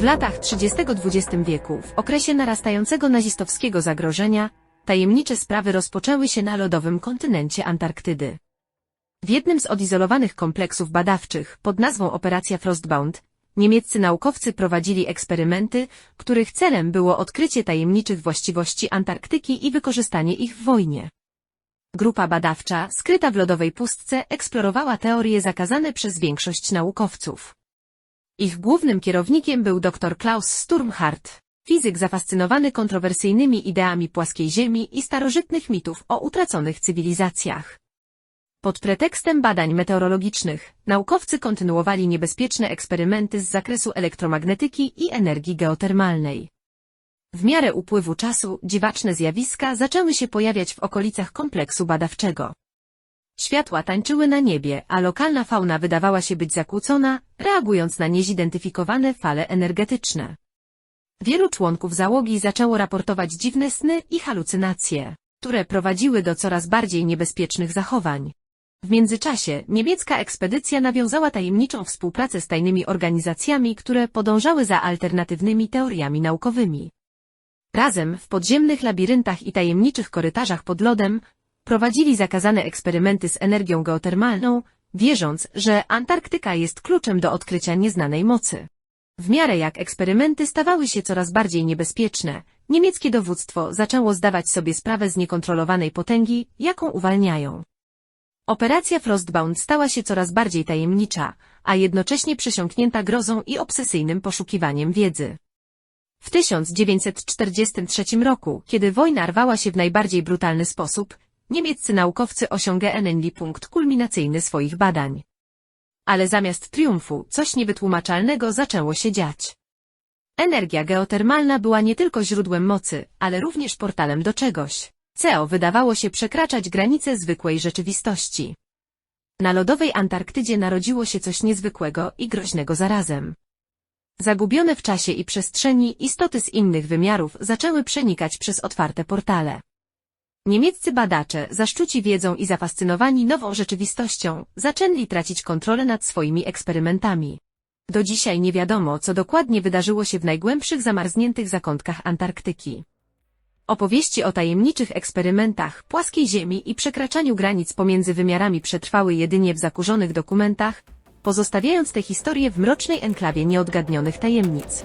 W latach 30 XX wieku, w okresie narastającego nazistowskiego zagrożenia, tajemnicze sprawy rozpoczęły się na lodowym kontynencie Antarktydy. W jednym z odizolowanych kompleksów badawczych, pod nazwą Operacja Frostbound, niemieccy naukowcy prowadzili eksperymenty, których celem było odkrycie tajemniczych właściwości Antarktyki i wykorzystanie ich w wojnie. Grupa badawcza, skryta w lodowej pustce, eksplorowała teorie zakazane przez większość naukowców. Ich głównym kierownikiem był dr Klaus Sturmhardt, fizyk zafascynowany kontrowersyjnymi ideami płaskiej Ziemi i starożytnych mitów o utraconych cywilizacjach. Pod pretekstem badań meteorologicznych, naukowcy kontynuowali niebezpieczne eksperymenty z zakresu elektromagnetyki i energii geotermalnej. W miarę upływu czasu dziwaczne zjawiska zaczęły się pojawiać w okolicach kompleksu badawczego. Światła tańczyły na niebie, a lokalna fauna wydawała się być zakłócona, reagując na niezidentyfikowane fale energetyczne. Wielu członków załogi zaczęło raportować dziwne sny i halucynacje, które prowadziły do coraz bardziej niebezpiecznych zachowań. W międzyczasie niemiecka ekspedycja nawiązała tajemniczą współpracę z tajnymi organizacjami, które podążały za alternatywnymi teoriami naukowymi. Razem w podziemnych labiryntach i tajemniczych korytarzach pod lodem prowadzili zakazane eksperymenty z energią geotermalną, wierząc, że Antarktyka jest kluczem do odkrycia nieznanej mocy. W miarę jak eksperymenty stawały się coraz bardziej niebezpieczne, niemieckie dowództwo zaczęło zdawać sobie sprawę z niekontrolowanej potęgi, jaką uwalniają. Operacja Frostbound stała się coraz bardziej tajemnicza, a jednocześnie przesiąknięta grozą i obsesyjnym poszukiwaniem wiedzy. W 1943 roku, kiedy wojna rwała się w najbardziej brutalny sposób, niemieccy naukowcy osiągnęli punkt kulminacyjny swoich badań. Ale zamiast triumfu, coś niewytłumaczalnego zaczęło się dziać. Energia geotermalna była nie tylko źródłem mocy, ale również portalem do czegoś. CO wydawało się przekraczać granice zwykłej rzeczywistości. Na lodowej Antarktydzie narodziło się coś niezwykłego i groźnego zarazem. Zagubione w czasie i przestrzeni istoty z innych wymiarów zaczęły przenikać przez otwarte portale. Niemieccy badacze, zaszczuci wiedzą i zafascynowani nową rzeczywistością, zaczęli tracić kontrolę nad swoimi eksperymentami. Do dzisiaj nie wiadomo, co dokładnie wydarzyło się w najgłębszych zamarzniętych zakątkach Antarktyki. Opowieści o tajemniczych eksperymentach, płaskiej ziemi i przekraczaniu granic pomiędzy wymiarami przetrwały jedynie w zakurzonych dokumentach, pozostawiając tę historię w mrocznej enklawie nieodgadnionych tajemnic.